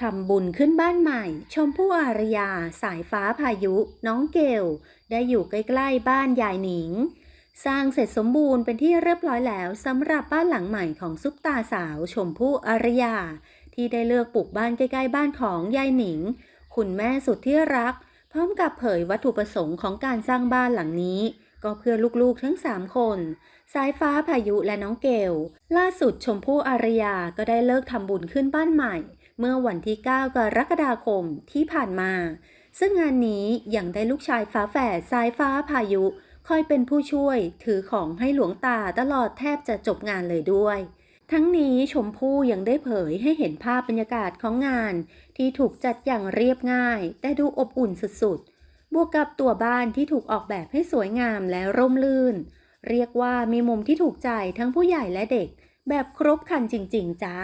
ทำบุญขึ้นบ้านใหม่ ชมพู่อารยา สายฟ้าพายุ น้องเกล ได้อยู่ใกล้ๆบ้านยายหนิง สร้างเสร็จสมบูรณ์เป็นที่เรียบร้อยแล้วสำหรับบ้านหลังใหม่ของซุปตาสาวชมพู่อารยา ที่ได้เลือกปลูกบ้านใกล้ๆบ้านของยายหนิง คุณแม่สุดที่รัก พร้อมกับเผยวัตถุประสงค์ของการสร้างบ้านหลังนี้ ก็เพื่อลูกๆทั้ง3คนสายฟ้าพายุและน้องเกล ล่าสุดชมพู่อารยาก็ได้เลิกทำบุญขึ้นบ้านใหม่ เมื่อวันที่ 9 กรกฎาคมที่ผ่านมา ซึ่งงานนี้ยังได้ลูกชายฟ้าแฝดสายฟ้าพายุ คอยเป็นผู้ช่วยถือของให้หลวงตาตลอดแทบจะจบงานเลยด้วยทั้งนี้ชมพู่ยังได้เผยให้เห็นภาพบรรยากาศของงาน ที่ถูกจัดอย่างเรียบง่าย แต่ดูอบอุ่นสุดๆ บวกกับตัวบ้านที่ถูกออกแบบให้สวยงามและร่มรื่น เรียกว่ามีมุมที่ถูกใจทั้งผู้ใหญ่และเด็ก แบบครบครันจริง ๆ จ้า